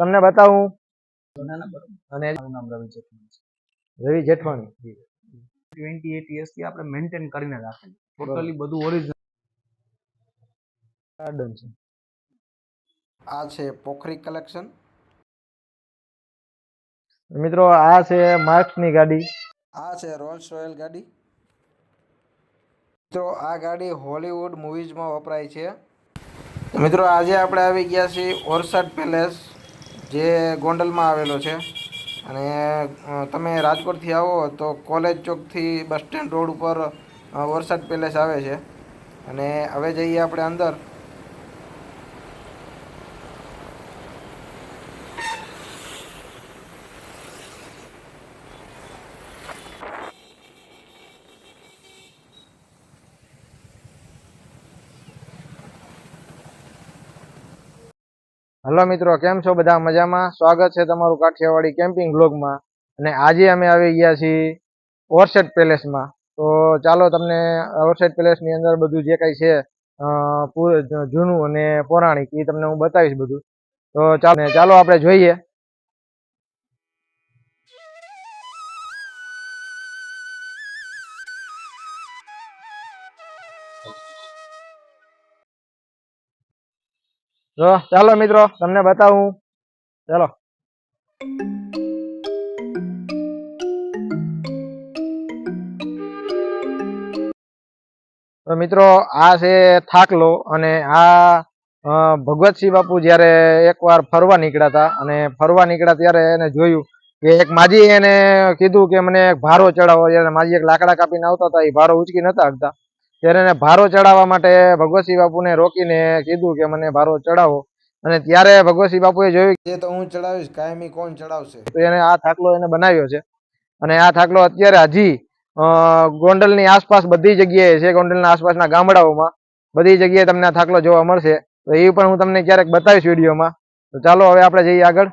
તમને બતાવું. અને નામ રવિ જેઠવાણી રવિ જેઠવાણી. ટ્વેન્ટી એટથી આપણે મેન્ટેન કરીને રાખેલું ટોટલી બધું ઓરિજિનલ ગાર્ડન છે. આ છે પોખરી કલેક્શન મિત્રો આ છે માર્ક્સની ગાડી. આ છે રોલ્સ રોયલ ગાડી. મિત્રો આ ગાડી હોલીવુડ મૂવીઝમાં વપરાય છે. મિત્રો આજે આપણે આવી ગયા છીએ ઓરસાડ પેલેસ જે ગોંડલમાં આવેલો છે. અને તમે રાજકોટથી આવો તો કોલેજ ચોકથી બસ સ્ટેન્ડ રોડ ઉપર વરસાદ પેલેસ આવે છે. અને હવે જઈએ આપણે અંદર. હલો મિત્રો, કેમ છો બધા? મજામાં? સ્વાગત છે તમારું કાઠિયાવાડી કેમ્પિંગ બ્લોગમાં અને આજે અમે આવી ગયા છીએ ઓરસેટ પેલેસમાં. તો ચાલો તમને ઓરસેટ પેલેસની અંદર બધું જે કાંઈ છે જૂનું અને પૌરાણિક, એ તમને હું બતાવીશ બધું. તો ચાલો ચાલો આપણે જોઈએ. તો ચાલો મિત્રો, તમને બતાવું. ચાલો. તો મિત્રો, આ છે થાકલો અને આ ભગવતસિંહ બાપુ જ્યારે એકવાર ફરવા નીકળ્યા હતા અને ફરવા નીકળ્યા ત્યારે એને જોયું કે એક માજી એને કીધું કે મને ભારો ચડાવો. માજી એક લાકડા કાપીને આવતા હતા, એ ભારો ઉચકી નતા શકતા ત્યારે એને ભારો ચડાવવા માટે ભગવતસિંહ બાપુને રોકીને કીધું કે મને ભારો ચડાવો. અને ત્યારે ભગવતસિંહ બાપુએ જોયું કે તો હું ચડાવીશ કાયમી કોણ ચડાવશે? તો એને આ થાકલો એને બનાવ્યો છે. અને આ થાકલો અત્યારે હજી ગોંડલની આસપાસ બધી જગ્યાએ છે ગોંડલના આસપાસના ગામડાઓમાં. બધી જગ્યાએ તમને આ થાકલો જોવા મળશે. તો એ પણ હું તમને ક્યારેક બતાવીશ વિડીયોમાં. તો ચાલો હવે આપણે જઈએ આગળ.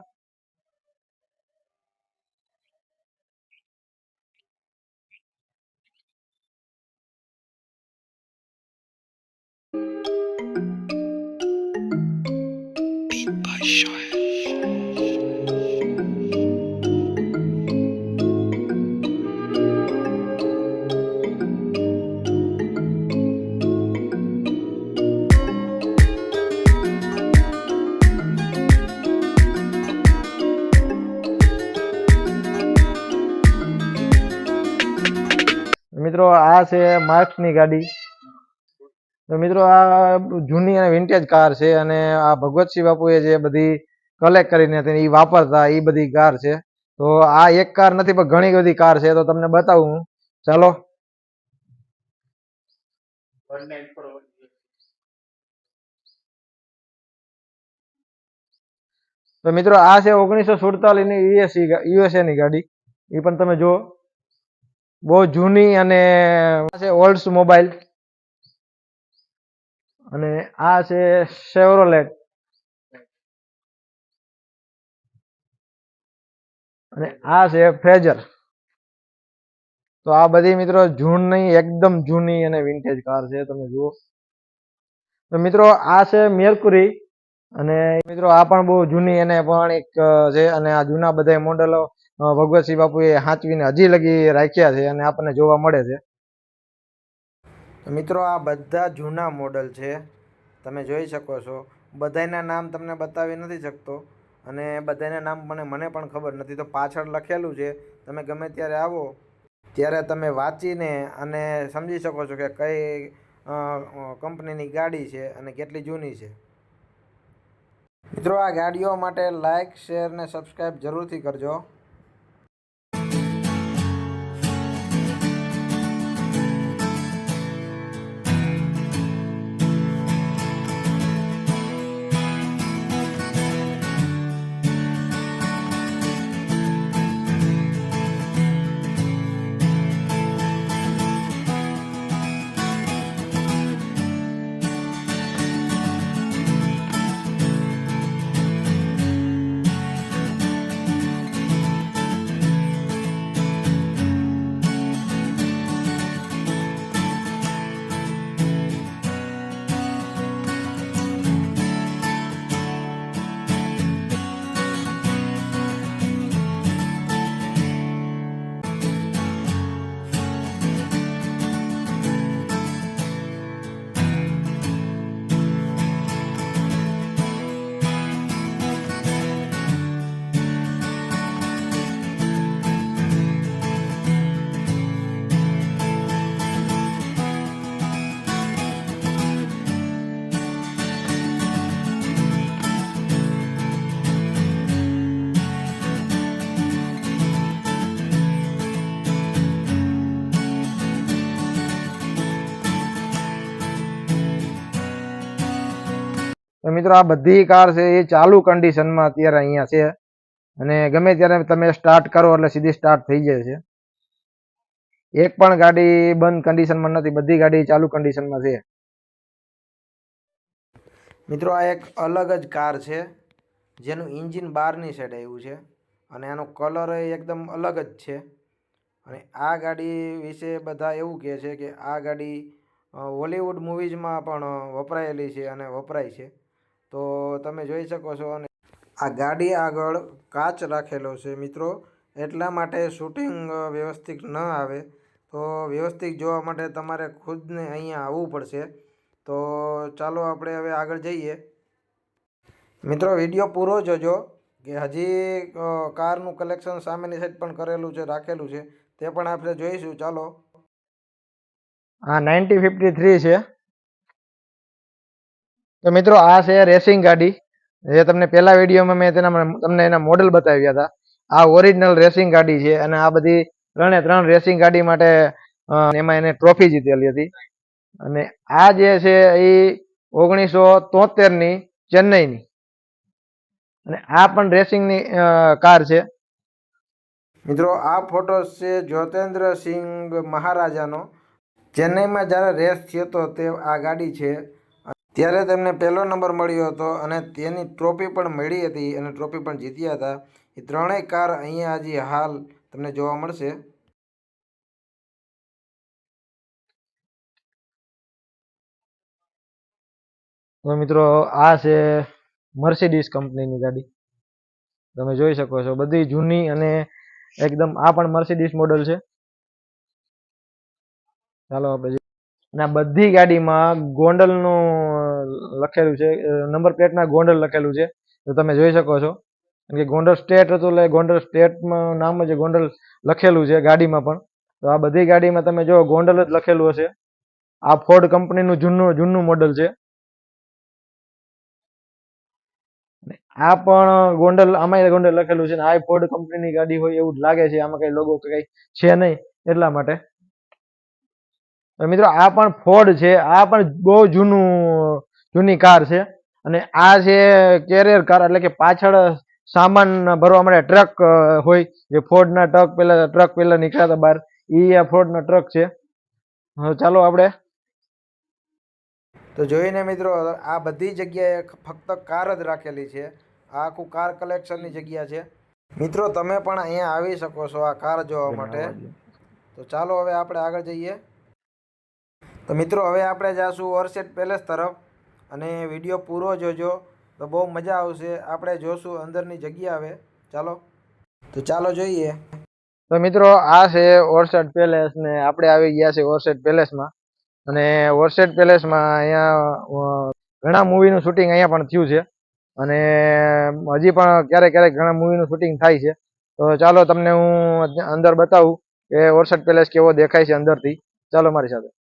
આ છે માર્ક્સની ગાડી. તો મિત્રો આ જૂની અને વિન્ટેજ કાર છે અને આ ભગવતસિંહ બાપુએ જે બધી કલેક્ટ કરીને એ વાપરતા એ બધી કાર છે. તો આ એક કાર નથી, પણ ઘણી બધી કાર છે. તો તમને બતાવું. ચાલો. તો મિત્રો આ છે ઓગણીસો સુડતાલીસની યુએસસી યુએસએ ની ગાડી. એ પણ તમે જુઓ. બહુ જૂની અને ઓલ્ડ્સ મોબાઈલ અને આ છે સેવરોલેટ અને આ છે ફ્રેજર તો આ બધી મિત્રો જૂની એકદમ જૂની અને વિન્ટેજ કાર છે, તમે જુઓ. તો મિત્રો આ છે મેરકુરી અને મિત્રો આ પણ બહુ જૂની અને પણ એક છે અને આ જૂના બધા મોડેલો ભગવતસિંહ બાપુએ સાચવીને હજી લગી રાખ્યા છે અને આપણને જોવા મળે છે. મિત્રો, આ બધા જૂના મોડલ છે. તમે જોઈ શકો છો. બધાયના નામ તમને બતાવી નથી શકતો અને બધાના નામ મને મને પણ ખબર નથી. તો પાછળ લખેલું છે, તમે ગમે ત્યારે આવો, ત્યારે તમે વાંચીને અને સમજી શકો છો કે કઈ કંપનીની ગાડી છે અને કેટલી જૂની છે. મિત્રો, આ ગાડીઓ માટે લાઇક શેર ને સબસ્ક્રાઈબ જરૂરથી કરજો. તો મિત્રો આ બધી કાર છે, એ ચાલુ કન્ડિશનમાં અત્યારે અહીંયા છે. અને ગમે ત્યારે તમે સ્ટાર્ટ કરો એટલે સીધી સ્ટાર્ટ થઈ જાય છે. એક પણ ગાડી બંધ કન્ડિશનમાં નથી, બધી ગાડી ચાલુ કન્ડિશનમાં છે. મિત્રો આ એક અલગ જ કાર છે, જેનું ઇન્જિન બહારની સાઈડ આવ્યું છે અને આનો કલર એકદમ અલગ જ છે. અને આ ગાડી વિશે બધા એવું કહે છે કે આ ગાડી હોલિવૂડ મૂવીઝમાં પણ વપરાયેલી છે અને વપરાય છે. તો તમે જોઈ શકો છો અને આ ગાડી આગળ કાચ રાખેલો છે મિત્રો. એટલા માટે શૂટિંગ વ્યવસ્થિત ન આવે. તો વ્યવસ્થિત જોવા માટે તમારે ખુદને અહીંયા આવવું પડશે. તો ચાલો આપણે હવે આગળ જઈએ. મિત્રો, વીડિયો પૂરો જોજો કે હજી કારનું કલેક્શન સામેની સાઈડ પણ કરેલું છે, રાખેલું છે. તે પણ આપણે જોઈશું. ચાલો. હા, નાઇન્ટી ફિફ્ટી થ્રી છે. તો મિત્રો, આ છે રેસિંગ ગાડી. જે તમને પહેલા વિડીયોમાં મેં તેના તમને એના મોડલ બતાવ્યા હતા. આ ઓરિજિનલ રેસિંગ ગાડી છે અને આ બધી ત્રણે ત્રણ રેસિંગ ગાડી માટે એમાં એને ટ્રોફી જીતેલી હતી. અને આ જે છે એ ઓગણીસો તોતેરની ચેન્નઈની. અને આ પણ રેસિંગની કાર છે. મિત્રો, આ ફોટો છે જ્યોતેન્દ્રસિંહ મહારાજાનો. ચેન્નઈમાં જ્યારે રેસ થયો તો તે આ ગાડી છે ત્યારે તેમને પહેલો નંબર મળ્યો હતો અને તેની ટ્રોફી પણ મળી હતી અને ટ્રોફી પણ જીત્યા હતા. એ ત્રણેય કાર અહીંયા હજી હાલ તમને જોવા મળશે. તો મિત્રો, આ છે મર્સિડીઝ કંપનીની ગાડી. તમે જોઈ શકો છો, બધી જૂની અને એકદમ આ પણ મર્સિડીઝ મોડલ છે. ચાલો આપણે. અને આ બધી ગાડીમાં ગોંડલનું લખેલું છે નંબર પ્લેટના ગોંડલ લખેલું છે, તો તમે જોઈ શકો છો. કેમ કે ગોંડલ સ્ટેટ હતું એટલે ગોંડલ સ્ટેટમાં નામ જ ગોંડલ લખેલું છે ગાડીમાં પણ. તો આ બધી ગાડીમાં તમે જો ગોંડલ જ લખેલું હશે. આ ફોર્ડ કંપનીનું જૂનું જૂનું મોડલ છે. આ પણ ગોંડલ આમાં ગોંડલ લખેલું છે. ને આ ફોર્ડ કંપનીની ગાડી હોય એવું જ લાગે છે. આમાં કઈ લોગો કઈ છે નહીં એટલા માટે. મિત્રો આ પણ ફોર્ડ છે. આ પણ બહુ જૂનું જૂની કાર છે. અને આ છે કેરિયર કાર એટલે કે પાછળ સામાન ભરવા માટે ટ્રક હોય. જે ફોર્ડના ટ્રક પેલા ટ્રક પેલા નીકળ્યા હતા બહાર ઈ આ ફોર્ડના ટ્રક છે. ચાલો આપણે. તો જોઈને મિત્રો આ બધી જગ્યાએ ફક્ત કાર જ રાખેલી છે. આ આખું કાર કલેક્શનની જગ્યા છે. મિત્રો તમે પણ અહીંયા આવી શકો છો આ કાર જોવા માટે. તો ચાલો હવે આપણે આગળ જઈએ. તો મિત્રો, હવે આપણે જાશું ઓરસેટ પેલેસ તરફ અને વીડિયો પૂરો જોજો. તો બહુ મજા આવશે. આપણે જોશું અંદરની જગ્યા હવે ચાલો. તો ચાલો જોઈએ. તો મિત્રો, આ છે ઓરસેટ પેલેસ ને આપણે આવી ગયા છે ઓરસેટ પેલેસમાં. અને ઓરસેટ પેલેસમાં અહીંયા ઘણા મૂવીનું શૂટિંગ અહીંયા પણ થયું છે. અને હજી પણ ક્યારેક ક્યારેક ઘણા મૂવીનું શૂટિંગ થાય છે. તો ચાલો તમને હું અંદર બતાવું કે ઓરસેટ પેલેસ કેવો દેખાય છે અંદરથી. ચાલો મારી સાથે.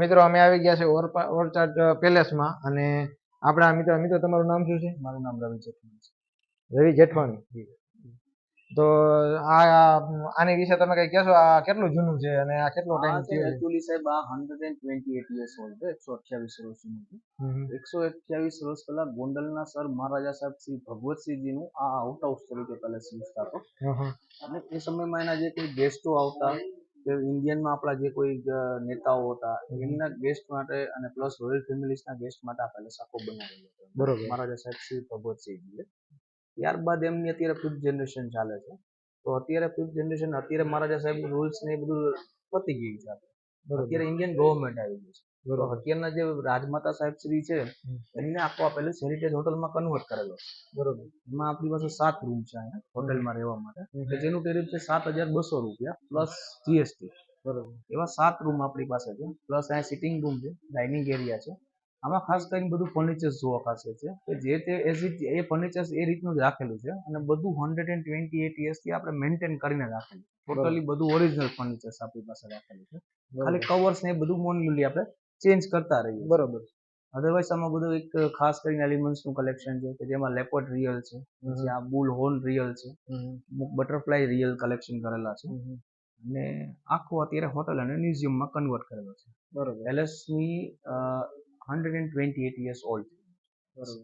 મિત્રો અમે આવી ગયા છે ઓરચાડ પેલેસમાં અને આપણા મિત્ર મિત્રો તમારું નામ શું છે? મારું નામ રવિ જેઠવાણી છે. રવિ જેઠવાણી. તો આ આની વિશે તમે કઈ કહેશો? આ કેટલું જૂનું છે અને આ કેટલો ટાઈમ થયો છે? એકચ્યુઅલી સાહેબ આ hundred and twenty eight years old છે એકસો અઠ્યાવીસ વર્ષ જૂનું છે. હમ હમ. એકસો અઠ્યાવીસ વર્ષ પહેલા ગોંડલના સર મહારાજા સાહેબ શ્રી ભગવતસિંહજીનું આ આઉટ હાઉસ તરીકે પેલેસ હમ. અને એ સમયમાં એના જે કોઈ ગેસ્ટો આવતા કે ઇન્ડિયનમાં આપણા જે કોઈ નેતાઓ હતા એમના ગેસ્ટ માટે અને પ્લસ રોયલ ફેમિલીસના ગેસ્ટ માટે આ પેલેસ આખો બનાવેલો હતો. બરોબર. મહારાજા સાહેબ શ્રી ભગવતસિંહજીએ. ત્યારબાદ એમની અત્યારે ફિફ્થ જનરેશન ચાલે છે. તો અત્યારે ફિફ્થ જનરેશન અત્યારે મહારાજા સાહેબ રૂલ્સ ને એ બધું પતી ગયું છે. અત્યારે ઇન્ડિયન ગવર્મેન્ટ આવી ગયું છે. અત્યારના જે રાજમાતા સાહેબ શ્રી છે એમને આખો આપેલો હેરિટેજ હોટલમાં કન્વર્ટ કરેલો. બરોબર. એમાં આપણી પાસે સાત રૂમ છે અહીંયા હોટલમાં રહેવા માટે. જેનું ટેરિફ છે સાત હજાર બસો રૂપિયા પ્લસ જીએસટી બરોબર. એવા સાત રૂમ આપણી પાસે છે પ્લસ અહીંયા સિટિંગ રૂમ છે ડાઇનિંગ એરિયા છે. આમાં ખાસ કરીને બધું ફર્નિચર્સ જોવા ખાસિયત છે કે જે તે એઝ ઇટ એ ફર્નિચર્સ એ રીતનું જ રાખેલું છે અને બધું હંડ્રેડ એન્ડ ટ્વેન્ટી એટથી આપણે મેન્ટેન કરીને રાખેલું ટોટલી બધું ઓરિજિનલ ફર્નિચર્સ આપણી પાસે રાખેલું છે. ખાલી કવર્સ ને એ બધું મોન્યુલી આપણે ચેન્જ કરતા રહીએ. બરોબર. અધરવાઇઝ આમાં બધું એક ખાસ કરીને એલિમેન્ટ્સનું કલેક્શન છે કે જેમાં લેપર્ડ રિયલ છે પછી આ બુલ હોર્ન રિયલ છે અમુક બટરફ્લાય રિયલ કલેક્શન કરેલા છે. અને આખું અત્યારે હોટલ અને મ્યુઝિયમમાં કન્વર્ટ કરેલો છે. બરોબર. પેલેસની hundred and twenty eight years old બરોબર.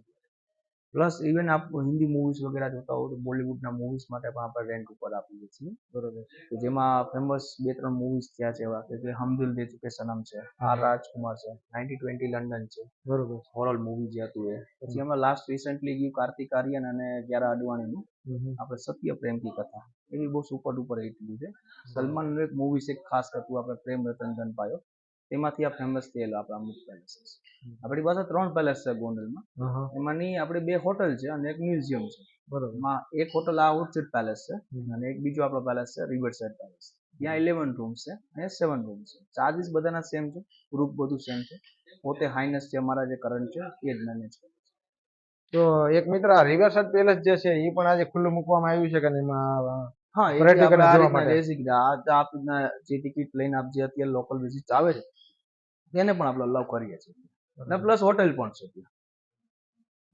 પ્લસ ઇવન આપ હિન્દી મૂવીઝ વગેરે જોતા હો તો બોલિવૂડના મૂવીઝ માટે પણ આપણે રેન્ટ ઉપર આપીએ છીએ. બરોબર? કે જેમાં ફેમસ બે ત્રણ મૂવીઝ થયા છે એવા કે હમ દિલ દે ચુકે સનમ છે આર રાજકુમાર છે નાઇન્ટી ટ્વેન્ટી લંડન છે. બરોબર. હોરર મૂવી જે હતું એ. પછી એમાં લાસ્ટ રિસેન્ટલી ગયું કાર્તિક આર્યન અને ગ્યારા અડવાણીનું. આપણે સત્ય પ્રેમ કી કથા. એ બહુ સુપર ડુપર હિટ છે. સલમાનનું એક મૂવી છે ખાસ હતું આપણે પ્રેમ રતન ધન પાયો. તેમાંથી આ ફેમસ થયેલો આપણા અમુક પેલેસીસ આપણી પાસે ત્રણ પેલેસ છે ગોંડલમાં. એમાંની આપણી બે હોટલ છે અને એક મ્યુઝિયમ છે. બરોબર. એક હોટલ આ ઉર્ચિત પેલેસ છે અને એક બીજો આપણો પેલેસ છે રિવર સાઇડ પેલેસ ત્યાં ઇલેવન રૂમ્સ છે અને સેવન રૂમ્સ છે. ચાર્જીસ બધાના સેમ છે ગ્રુપ બધું સેમ છે. પોતે હાઈનેસ જે અમારા જે કરંટ છે એ જ મેનેજ કરે તો એક મિત્ર આ રિવરસાઇડ પેલેસ જે છે એ પણ આજે ખુલ્લું મૂકવામાં આવ્યું છે કે એમાં હા આ જોવા માટે. જે ટિકિટ લઈને આપ જે અત્યારે લોકલ વિઝિટ આવે છે તેને પણ આપણે અલાવ કરીએ છીએ. અને પ્લસ હોટેલ પણ છે ત્યાં.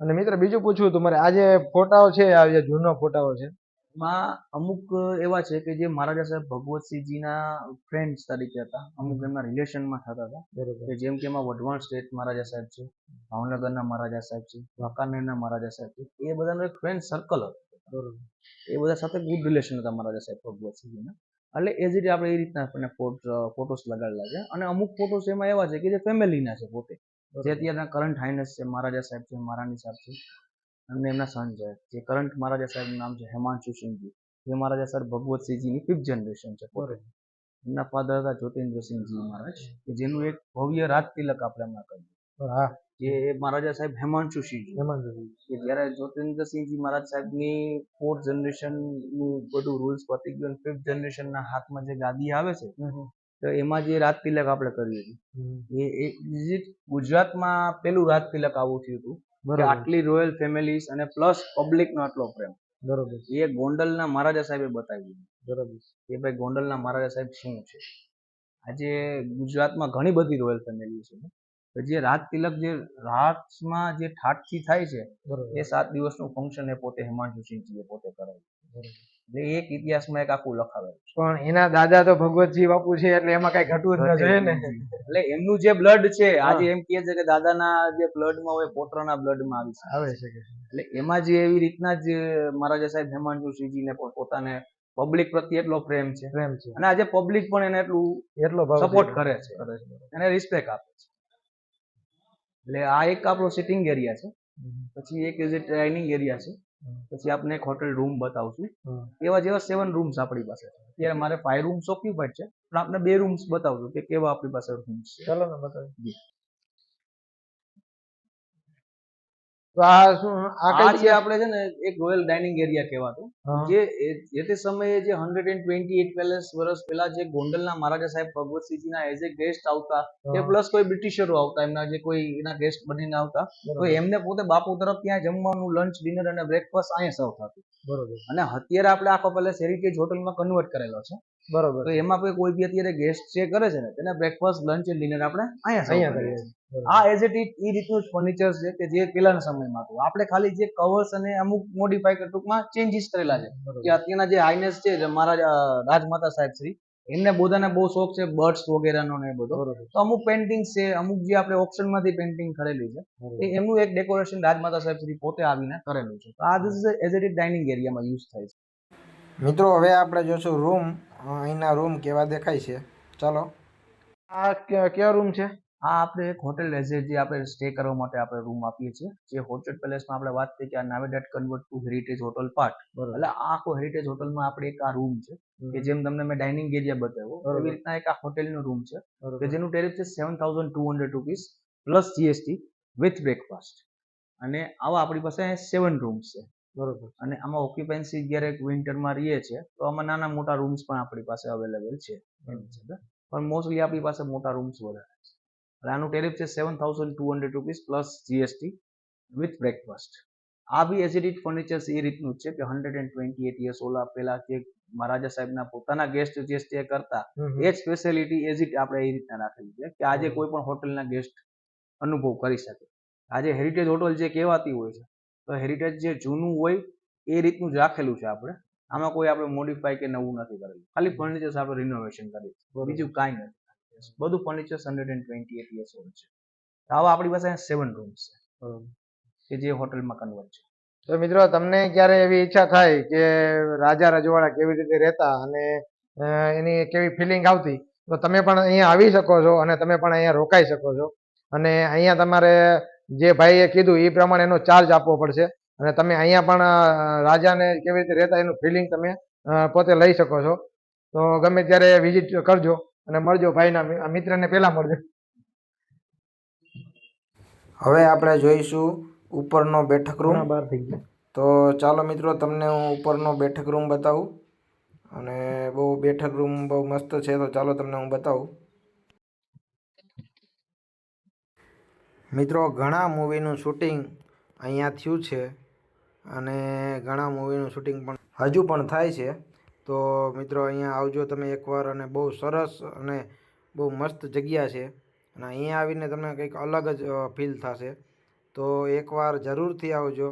અને મિત્ર બીજું પૂછવું હતું મારે આ જે ફોટાઓ છે આ જે જૂનો ફોટાઓ છે? એમાં અમુક એવા છે કે જે મહારાજા સાહેબ ભગવતસિંહજીના ફ્રેન્ડ્સ તરીકે હતા. અમુક એમના રિલેશનમાં થતા હતા. કે જેમ કે એમાં વઢવાણ સ્ટેટ મહારાજા સાહેબ છે ભાવનગરના મહારાજા સાહેબ છે વાંકાનેરના મહારાજા સાહેબ છે. એ બધાનો એક ફ્રેન્ડ સર્કલ હતો. બરોબર. એ બધા સાથે ગુડ રિલેશન હતા મહારાજા સાહેબ ભગવતસિંહજીના. એટલે એ જ રીતે આપણે એ રીતના આપણને ફોટોસ લગાડેલા છે. અને અમુક ફોટોસ એમાં એવા છે કે જે ફેમિલીના છે પોતે. જે અત્યારના કરંટ હાઇનેસ છે મહારાજા સાહેબ છે મહારાણી સાહેબ છે અને એમના સન છે. જે કરંટ મહારાજા સાહેબનું નામ છે હેમાંશુ સિંહજી. જે મહારાજા સાહેબ ભગવતસિંહજીની ફિફ્થ જનરેશન છે પોતે. એમના ફાધર હતા જ્યોતિન્દ્રસિંહજી મહારાજ કે જેનું એક ભવ્ય રાજ તિલક આપણે એમના કર્યું હા. જે મહારાજા સાહેબ હેમાંશુ સિંહજી કે જ્યારે જ્યોતિન્દ્રસિંહજી મહારાજ સાહેબની ફોર્થ જનરેશનનું બધું રૂલ્સ પતી ગયું ફિફ્થ જનરેશનના હાથમાં જે ગાદી આવે છે તો એમાં જે રાત તિલક આપણે કર્યું હતું એ એ ગુજરાતમાં પેલું રાત તિલક આવું થયું હતું આટલી રોયલ ફેમિલીઝ અને પ્લસ પબ્લિકનો આટલો પ્રેમ. બરોબર. એ ગોંડલના મહારાજા સાહેબે બતાવ્યું. બરોબર. કે ભાઈ ગોંડલના મહારાજા સાહેબ શું છે? આજે ગુજરાતમાં ઘણી બધી રોયલ ફેમિલી છે. જે રાજ તિલક જે રાતમાં જે ઠાઠથી થાય છે એ સાત દિવસનું ફંક્શન એ પોતે હિમાંશુ સિંહજીએ પોતે કરાવ્યું. એટલે એક ઇતિહાસમાં એક આખું લખાવેલું પણ એના દાદા તો ભગવતજી બાપુ છે એટલે એમાં કઈ ઘટવું જ ન ને. એટલે એમનું જે બ્લડ છે આજે એમ કહે છે કે દાદાના જે બ્લડમાં હોય પોતાના બ્લડમાં આવી શકે. આવે છે એટલે એમાં જે એવી રીતના જ મહારાજા સાહેબ હેમાંશુ સિંહજીને પણ પોતાને પબ્લિક પ્રત્યે એટલો પ્રેમ છે. પ્રેમ છે. અને આજે પબ્લિક પણ એને એટલું એટલો સપોર્ટ કરે છે. એને રિસ્પેક્ટ આપે છે. એટલે આ એક આપણો સિટિંગ એરિયા છે. પછી એક ઇઝ ડાઇનિંગ એરિયા છે. પછી આપણે એક હોટેલ રૂમ બતાવશું. એવા જેવા સેવન રૂમ્સ આપણી પાસે છે. અત્યારે મારે ફાઈવ રૂમ્સ ઓક્યુપાઈડ છે પણ આપણે બે રૂમ્સ બતાવજો કે કેવા આપણી પાસે રૂમ્સ છે. ચાલો ને બતાવી તો આ શું આ આ જે આપણે છે ને એક રોયલ ડાઇનિંગ એરિયા કહેવાતું જે જે તે સમયે જે hundred and twenty eight palace વર્ષ પહેલા જે ગોંડલના મહારાજા સાહેબ ભગવતસિંહજીના એઝ એ ગેસ્ટ આવતા કે પ્લસ કોઈ બ્રિટિશરો આવતા એમના જે કોઈ એના ગેસ્ટ બનીને આવતા તો એમને પોતે બાપુ તરફ ત્યાં જમવાનું લંચ ડિનર અને બ્રેકફાસ્ટ અહીંયા સર્વ થતું બરોબર. અને અત્યારે આપણે આખો પેલેસ હેરિટેજ હોટલમાં કન્વર્ટ કરેલો છે. બરોબર. તો એમાં કોઈ કોઈ બી અત્યારે ગેસ્ટ જે કરે છે ને તેને બ્રેકફાસ્ટ લંચ એન્ડ ડિનર આપણે અહીંયા અહીંયા કરીએ. છીએ. આ એઝ ઇટ ઇઝ એ રીતનું જ ફર્નિચર છે કે જે પેલાના સમયમાં હતું. આપણે ખાલી જે કવર્સ અને અમુક મોડિફાઈ ટૂંકમાં ચેન્જીસ કરેલા છે. કે અત્યારના જે હાઈનેસ છે મારા રાજમાતા સાહેબ શ્રી એમને બધાને બહુ શોખ છે બર્ડ્સ વગેરેનો ને બધો. તો અમુક પેઇન્ટિંગ છે અમુક જે આપણે ઓપ્શનમાંથી પેઇન્ટિંગ કરેલી છે એમનું એક ડેકોરેશન રાજમાતા સાહેબ શ્રી પોતે આવીને કરેલું છે. તો આ એઝ ઇટ ડાઇનિંગ એરિયામાં યુઝ થાય છે. મિત્રો હવે આપણે જોશું રૂમ અહીંના રૂમ કેવા દેખાય છે? ચાલો. આ કે- કયો રૂમ છે? આ આપણે એક હોટેલ એઝ જે આપણે સ્ટે કરવા માટે આપણે રૂમ આપીએ છીએ. જે હોટેલ પેલેસમાં આપણે વાત કરી કે આ નાવેડેટ convert to heritage hotel part બરોબર. એટલે આ આખો હેરિટેજ હોટલમાં આપણે એક આ રૂમ છે કે જેમ તમને મેં ડાઇનિંગ એરિયા બતાવ્યો એવી રીતના એક આ હોટેલનો રૂમ છે કે જેનું ટેરિફ છે seven thousand two hundred rupees plus GST with breakfast અને આવા આપણી પાસે સેવન રૂમ્સ છે. બરોબર. અને આમાં ઓક્યુપન્સી જ્યારે વિન્ટરમાં રહીએ છીએ તો આમાં નાના મોટા રૂમ્સ પણ આપણી પાસે અવેલેબલ છે. પણ મોસ્ટલી આપણી પાસે મોટા રૂમ્સ વધારે છે. અને આનું ટેરિફ છે seven thousand two hundred rupees plus GST with breakfast આ બી એઝિડિટ ફર્નિચર્સ એ રીતનું જ છે કે hundred and twenty eight years old પેલા જે મહારાજા સાહેબના પોતાના ગેસ્ટ જે સ્ટે કરતા એ જ સ્પેશિયાલિટી એઝ ઇટ આપણે એ રીતના રાખેલી છે કે આજે કોઈ પણ હોટલના ગેસ્ટ અનુભવ કરી શકે. આજે હેરિટેજ હોટલ જે કહેવાતી હોય છે તો હેરિટેજ જે જૂનું હોય એ રીતનું જ રાખેલું છે આપણે. આમાં કોઈ આપણે મોડિફાઈ કે નવું નથી કરેલું. ખાલી ફર્નિચર્સ આપણે રિનોવેશન કરીએ છીએ. બીજું કાંઈ નથી. બધું furnitures hundred and twenty eight years old છે આવા આપણી પાસે સેવન રૂમ્સ છે. કે જે હોટલમાં કન્વર્ટ છે. તો મિત્રો તમને ક્યારે એવી ઈચ્છા થાય કે રાજા રજવાડા કેવી રીતે રહેતા અને એની કેવી ફિલિંગ આવતી તો તમે પણ અહીંયા આવી શકો છો અને તમે પણ અહીંયા રોકાઈ શકો છો. અને અહીંયા તમારે જે ભાઈએ કીધું એ પ્રમાણે એનો ચાર્જ આપવો પડશે. અને તમે અહીંયા પણ રાજાને કેવી રીતે રહેતા એનું ફિલિંગ તમે પોતે લઈ શકો છો. તો ગમે ત્યારે વિઝિટ કરજો અને મળજો ભાઈના મિત્રને પહેલાં મળજો. હવે આપણે જોઈશું ઉપરનો બેઠક રૂમ બહાર થઈ ગયો. તો ચાલો મિત્રો તમને હું ઉપરનો બેઠક રૂમ બતાવું. અને બહુ બેઠક રૂમ બહુ મસ્ત છે તો ચાલો તમને હું બતાવું. મિત્રો, ઘણા મૂવીનું શૂટિંગ અહીંયા થયું છે અને ઘણા મૂવીનું શૂટિંગ પણ હજુ પણ થાય છે. તો મિત્રો, અહીંયા આવજો તમે એકવાર અને બહુ સરસ અને બહુ મસ્ત જગ્યા છે અને અહીંયા આવીને તમને કંઈક અલગ જ ફીલ થશે. તો એકવાર જરૂરથી આવજો.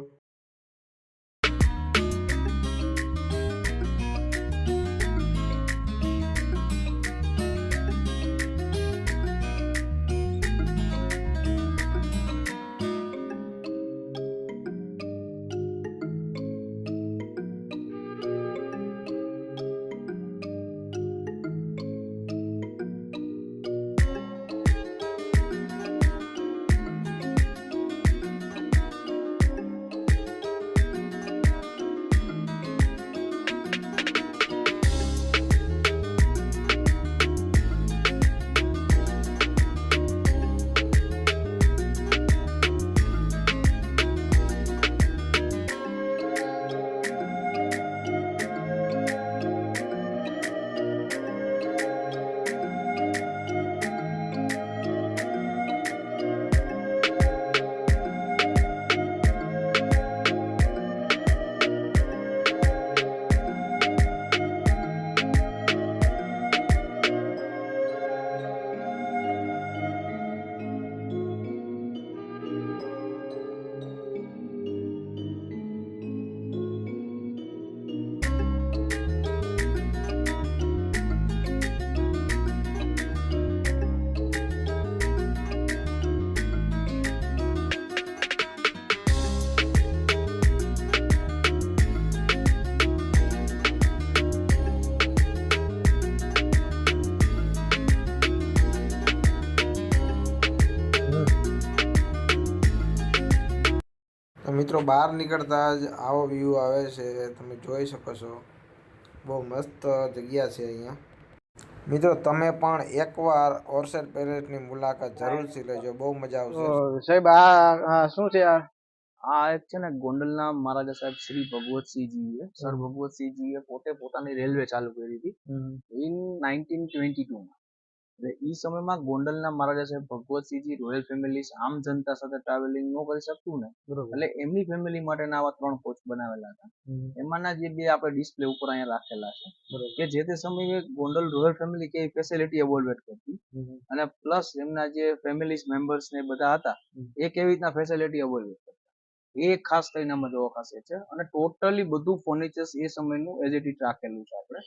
બહાર નીકળતા જ આવો વ્યૂ આવે છે તમે જોઈ શકો છો. બહુ મસ્ત જગ્યા છે અહીંયા. મિત્રો તમે પણ એકવાર ઓર્સેડ પેલેસની મુલાકાત જરૂરથી લેજો. બહુ મજા આવશે. સાહેબ આ આ શું છે આ? આ એક છે ને ગોંડલના મહારાજા સાહેબ શ્રી ભગવતસિંહજીએ સર ભગવતસિંહજીએ પોતે પોતાની રેલવે ચાલુ કરી હતી. ઇન નાઇન્ટીન ટ્વેન્ટી ટુમાં એટલે એ સમયમાં ગોંડલના મહારાજા સાહેબ ભગવતસિંહજી રોયલ ફેમિલી આમ જનતા સાથે ટ્રાવેલિંગ ન કરી શકતું ને એટલે એમની ફેમિલી માટેના આવા ત્રણ કોચ બનાવેલા હતા. એમાંના જે બે આપણે ડિસ્પ્લે ઉપર અહીંયા રાખેલા છે. કે જે તે સમયે ગોંડલ રોયલ ફેમિલી કેવી ફેસિલિટી એવોલ્વેટ કરતી. અને પ્લસ એમના જે ફેમિલી મેમ્બર્સ ને બધા હતા એ કેવી રીતના ફેસિલિટી એવોલ્વેટ કરતા? એ ખાસ કરીને આમાં જોવા ખાસિયત છે. અને ટોટલી બધું ફર્નિચર એ સમયનું એઝ ઇટ ઇટ રાખેલું છે આપણે.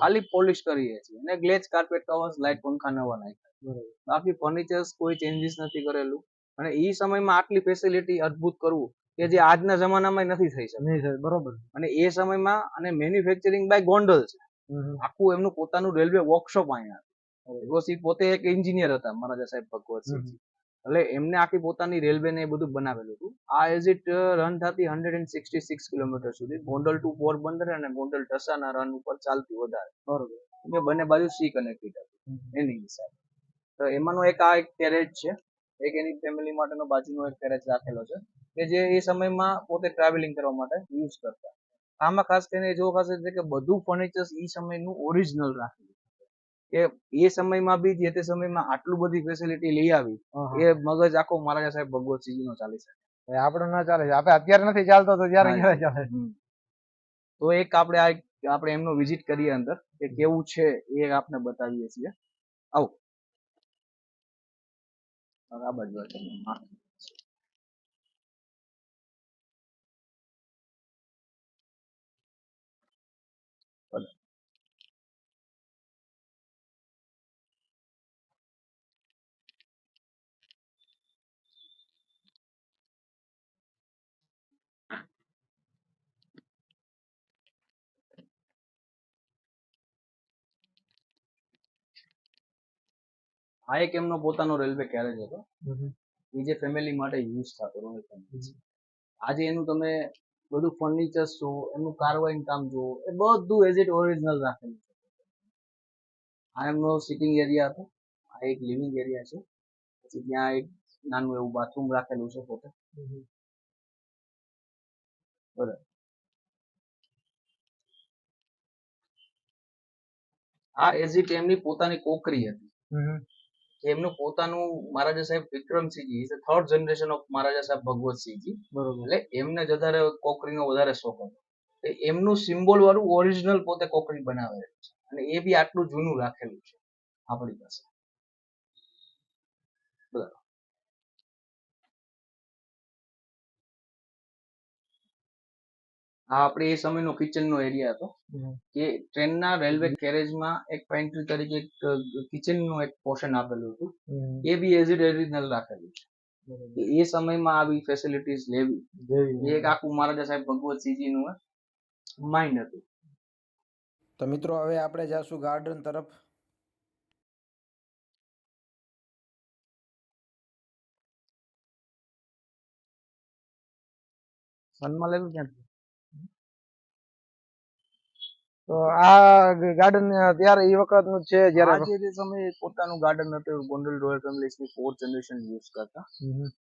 ખાલી પોલિશ કરીએ છીએ. અને ગ્લેચ કાર્પેટ કવર્સ લાઇટ પંખા નવા નાખ્યા. બાકી ફર્નિચર્સ કોઈ ચેન્જીસ નથી કરેલું. અને એ સમયમાં આટલી ફેસિલિટી અદ્ભુત કરવું કે જે આજના જમાનામાં નથી થઈ શકે. બરોબર. અને એ સમયમાં અને મેન્યુફેક્ચરિંગ બાય ગોંડલ છે. આખું એમનું પોતાનું રેલવે વર્કશોપ અહીંયા. Because એ પોતે એક એન્જિનિયર હતા મહારાજા સાહેબ ભગવતસિંહજી. એટલે એમને આખી પોતાની રેલવે ને એ બધું બનાવેલું હતું. આ એઝ ઇટ રન થતી hundred and sixty six kilometre સુધી ગોંડલ ટુ પોરબંદર અને ગોંડલ ઢસાના રન ઉપર ચાલતી વધારે. બરોબર. બંને બાજુ સી કનેક્ટેડ હતી. એની હિસાબે. તો એમાંનો એક આ એક કેરેજ છે. એક એની ફેમિલી માટેનો બાજુનો એક કેરેજ રાખેલો છે કે જે એ સમયમાં પોતે ટ્રાવેલિંગ કરવા માટે યુઝ કરતા. આમાં ખાસ કરીને જોવા ખાસ છે કે બધું ફર્નિચર્સ એ સમયનું ઓરિજિનલ રાખેલું છે. કે એ સમયમાં બી જે તે સમયમાં આટલું બધી ફેસિલિટી લઈ આવી એ મગજ આખો મહારાજા સાહેબ ભગવતસિંહજી નો ચાલી શકે. આપણે ના ચાલે આપણે અત્યારે નથી ચાલતો તો ત્યારે ચાલે? તો એક આપણે આ આપણે એમનો વિઝિટ કરીએ અંદર કે કેવું છે એ આપને બતાવીએ છીએ. આવો. આ બાજુ આ હા. એક એમનો પોતાનો રેલવે કેરેજ હતો. એ જે ફેમિલી માટે યુઝ થતો રોયલ ફેમિલી આજે એનું તમે બધું ફર્નિચર જુઓ એનું કારવાઈન કામ જુઓ એ બધું એઝ ઇટ ઓરિજિનલ રાખેલું છે. આ એમનો સિટિંગ એરિયા હતો આ એક લિવિંગ એરિયા છે. પછી ત્યાં એક નાનું એવું બાથરૂમ રાખેલું છે પોતે. બરાબર. આ એઝ ઇટ એમની પોતાની કોકરી હતી. એમનું પોતાનું મહારાજા સાહેબ Vikramsinhji is third generation of મહારાજા સાહેબ ભગવતસિંહજી. બરોબર. એટલે એમને જ વધારે કોકરીનો વધારે શોખ હતો. તો એમનું સિમ્બોલ વાળું ઓરિજિનલ પોતે કોકરી બનાવેલું છે. અને એ બી આટલું જૂનું રાખેલું છે આપણી પાસે. આ આપણે એ સમયનો કિચનનો એરિયા હતો. કે ટ્રેનના રેલવે કેરેજમાં એક પેન્ટ્રી તરીકે એક કિચનનું એક પોર્શન આપેલું હતું. એ બી એઝ ઇટ ઓરિજિનલ રાખેલું છે. એ સમયમાં આવી ફેસિલિટીઝ લેવી. એ એક આખું મહારાજા સાહેબ ભગવતસિંહજીનું માઇન્ડ હતું. તો મિત્રો હવે આપણે જાશું ગાર્ડન તરફ. સન્માન લેવું ક્યાં તો આ ગાર્ડન ત્યારે એ વખતનું છે જ્યારે આજે જે સમયે પોતાનું ગાર્ડન હતું ગોંડલ રોયલ ફેમિલીની ફોર્થ જનરેશન યુઝ કરતા.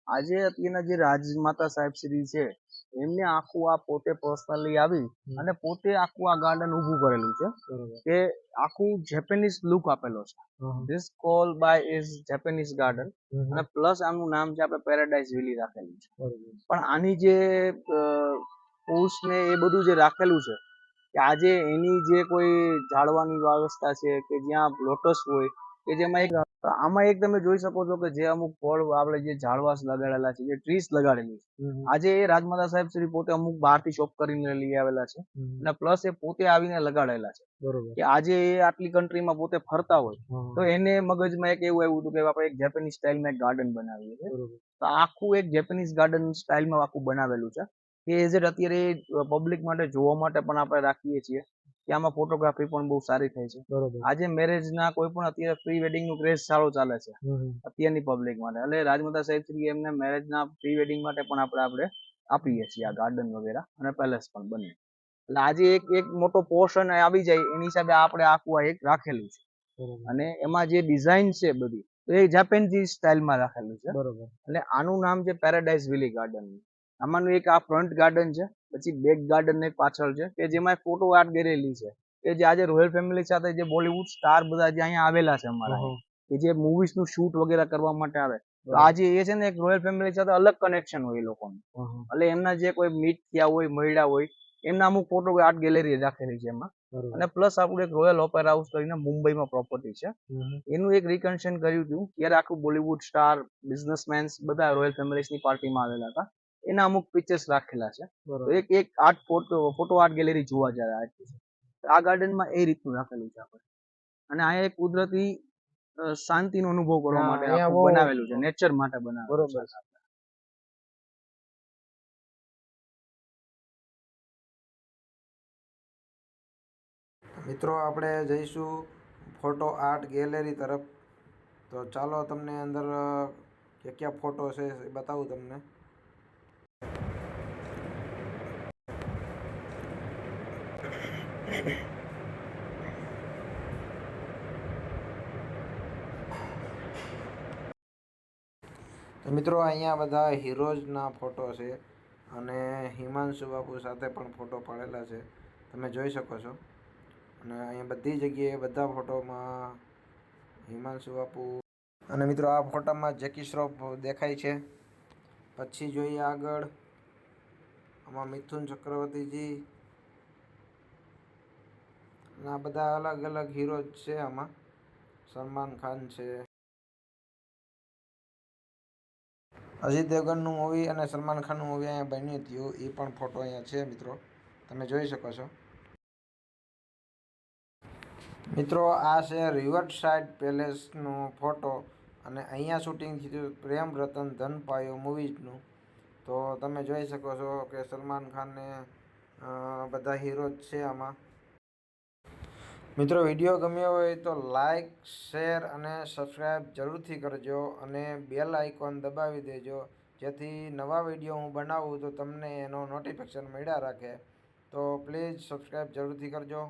આજે અત્યારના જે રાજમાતા સાહેબ શ્રી છે એમને આખું આ પોતે પર્સનલી આવી અને પોતે આખું આ ગાર્ડન ઊભું કરેલું છે. કે આખું જેપેનીઝ લુક આપેલો છે. This call by is Japanese garden અને પ્લસ આનું નામ છે આપણે પેરાડાઇઝ વેલી રાખેલું છે. પણ આની જે પોસ્ટ ને એ બધું જે રાખેલું છે કે આજે એની જે કોઈ ઝાડવાની વ્યવસ્થા છે કે જ્યાં લોટસ હોય કે જેમાં એક આમાં એક તમે જોઈ શકો છો કે જે અમુક ફળ આપણે જે ઝાડવાસ લગાડેલા છે જે ટ્રીસ લગાડેલી છે. આજે એ રાજમાતા સાહેબ શ્રી પોતે અમુક બહારથી શોપ કરીને લઈ આવેલા છે અને પ્લસ એ પોતે આવીને લગાડેલા છે. કે આજે એ આટલી કન્ટ્રીમાં પોતે ફરતા હોય તો એને મગજમાં એક એવું આવ્યું હતું કે આપણે એક જેપેનીઝ સ્ટાઇલમાં એક ગાર્ડન બનાવીએ છીએ. તો આખું એક જેપેનીઝ ગાર્ડન સ્ટાઇલમાં આખું બનાવેલું છે. કે એઝ એટ અત્યારે પબ્લિક માટે જોવા માટે પણ આપણે રાખીએ છીએ કે આમાં ફોટોગ્રાફી પણ બહુ સારી થાય છે. આજે મેરેજના કોઈ પણ અત્યારે પ્રી વેડિંગનું ક્રેઝ સારો ચાલે છે. અત્યારની પબ્લિક માટે. એટલે રાજમાતા સાહેબ શ્રી એમને મેરેજના પ્રી વેડિંગ માટે પણ આપણે આપણે આપીએ છીએ આ ગાર્ડન વગેરે અને પેલેસ પણ બને. એટલે આજે એક એક મોટો પોર્શન આવી જાય એની હિસાબે આપણે આખું આ એક રાખેલું છે. અને એમાં જે ડિઝાઇન છે બધી તો એ જાપાનથી સ્ટાઇલમાં રાખેલું છે. બરોબર. એટલે આનું નામ છે પેરાડાઇઝ વિલી ગાર્ડન આમાંનું એક આ ફ્રન્ટ ગાર્ડન છે પછી બેક ગાર્ડન એક પાછળ છે કે જેમાં ફોટો આર્ટ ગેલેરી છે કે જે આજે રોયલ ફેમિલી સાથે જે બોલિવૂડ સ્ટાર બધા જે અહીંયા આવેલા છે અમારા કે જે મુવીઝનું શૂટ વગેરે કરવા માટે આવે. તો આજે એ છે ને એક રોયલ ફેમિલી સાથે અલગ કનેક્શન હોય એ લોકોનું. એટલે એમના જે કોઈ મીટ થયા હોય મળ્યા હોય એમના અમુક ફોટો આર્ટ ગેલેરી રાખેલી છે એમાં. અને પ્લસ આપણું એક રોયલ ઓપેરા હાઉસ કરીને મુંબઈમાં પ્રોપર્ટી છે. એનું એક રિકન્શન કર્યું હતું ત્યારે આખું બોલિવૂડ સ્ટાર બિઝનેસમેન્સ બધા રોયલ ફેમિલીની પાર્ટીમાં આવેલા હતા. એના અમુક પિક્ચર્સ રાખેલા છે. તો એક એક art photo photo art gallery જોવા જાય આ આ ગાર્ડનમાં એ રીતનું રાખેલું છે આપણે. અને આ એક કુદરતી શાંતિનો અનુભવ કરવા માટે અહીંયા બનાવેલું છે નેચર માટે બનાવેલું બરોબર. મિત્રો આપણે જઈશું ફોટો આર્ટ ગેલેરી તરફ. તો ચાલો તમને અંદર કયા ક્યાં ક્યાં ફોટો છે એ બતાવું તમને. તો મિત્રો, અહીંયા બધા હીરોઝના ફોટો છે અને હિમાંશુ બાપુ સાથે પણ ફોટો પાડેલા છે. તમે જોઈ શકો છો. અને અહીંયા બધી જગ્યાએ બધા ફોટોમાં હિમાંશુ બાપુ અને મિત્રો, આ ફોટામાં જેકી શ્રોફ દેખાય છે. પછી જોઈએ આગળ આમાં મિથુન ચક્રવર્તીજી આ બધા અલગ અલગ હીરો છે આમાં. સલમાન ખાન છે. અજીત દેવગનનું મૂવી અને સલમાન ખાનનું મૂવી અહીંયા બન્યું હતું. એ પણ ફોટો અહીંયા છે મિત્રો. તમે જોઈ શકો છો. મિત્રો, આ છે રિવર્ટ સાઇડ પેલેસનો ફોટો અને અહીંયા શૂટિંગ થયું પ્રેમ રતન ધનપાયો મૂવીઝનું તો તમે જોઈ શકો છો કે સલમાન ખાનને બધા હીરો જ છે આમાં. મિત્રો, વીડિયો ગમ્યો હોય તો લાઇક શેર અને સબસ્ક્રાઈબ જરૂરથી કરજો અને બેલ આઇકોન દબાવી દેજો. જેથી નવા વીડિયો હું બનાવું તો તમને એનો નોટિફિકેશન મળ્યા રાખે. તો પ્લીઝ સબસ્ક્રાઈબ જરૂરથી કરજો.